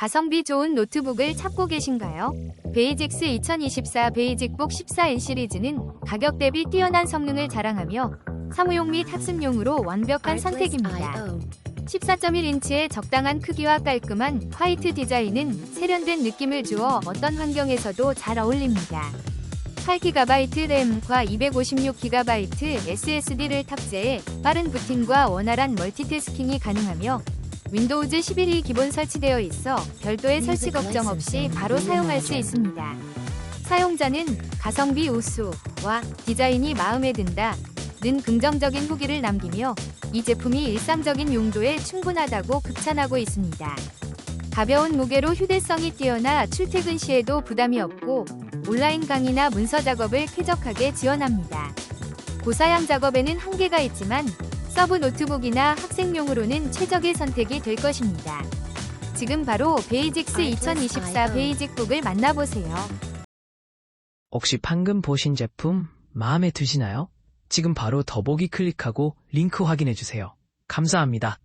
가성비 좋은 노트북을 찾고 계신가요? 베이직스 2024 베이직북 14N 시리즈는 가격 대비 뛰어난 성능을 자랑하며 사무용 및 학습용으로 완벽한 선택입니다. 14.1인치의 적당한 크기와 깔끔한 화이트 디자인은 세련된 느낌을 주어 어떤 환경에서도 잘 어울립니다. 8GB 램과 256GB SSD를 탑재해 빠른 부팅과 원활한 멀티태스킹이 가능하며 윈도우즈 11이 기본 설치되어 있어 별도의 설치 걱정 없이 바로 사용할 수 있습니다. 사용자는 가성비 우수와 디자인이 마음에 든다. 는 긍정적인 후기를 남기며 이 제품이 일상적인 용도에 충분하다고 극찬하고 있습니다. 가벼운 무게로 휴대성이 뛰어나 출퇴근 시에도 부담이 없고 온라인 강의나 문서 작업을 쾌적하게 지원합니다. 고사양 작업에는 한계가 있지만 서브 노트북이나 학생용으로는 최적의 선택이 될 것입니다. 지금 바로 베이직스 2024 베이직북을 만나보세요. 혹시 방금 보신 제품 마음에 드시나요? 지금 바로 더보기 클릭하고 링크 확인해 주세요. 감사합니다.